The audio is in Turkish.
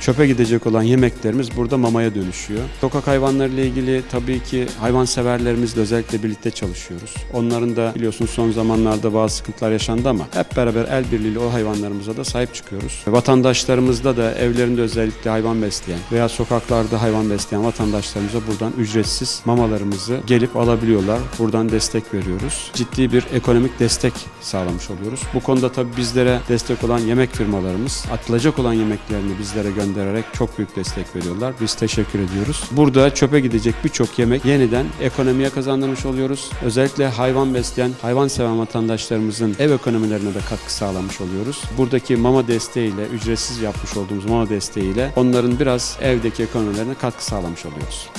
çöpe gidecek olan yemeklerimiz burada mamaya dönüşüyor. Sokak hayvanlarıyla ilgili tabii ki hayvanseverlerimizle özellikle birlikte çalışıyoruz. Onların da biliyorsunuz son zamanlarda bazı sıkıntılar yaşandı ama hep beraber el birliğiyle o hayvanlarımıza da sahip çıkıyoruz. Vatandaşlarımızda da evlerinde özellikle hayvan besleyen veya sokaklarda hayvan besleyen vatandaşlarımıza buradan ücretsiz mamalarımızı gelip alabiliyorlar. Buradan destek veriyoruz. Ciddi bir ekonomik destek sağlamış oluyoruz. Bu konuda tabii bizlere destek olan yemek firmalarımız atılacak olan yemeklerini bizlere göndererek çok büyük destek veriyorlar. Biz teşekkür ediyoruz. Burada çöpe gidecek birçok yemek yeniden ekonomiye kazandırmış oluyoruz. Özellikle hayvan besleyen, hayvan seven vatandaşlarımızın ev ekonomilerine de katkı sağlamış oluyoruz. Buradaki mama desteğiyle, ücretsiz yapmış olduğumuz mama desteğiyle onların biraz evdeki ekonomilerine katkı sağlamış oluyoruz.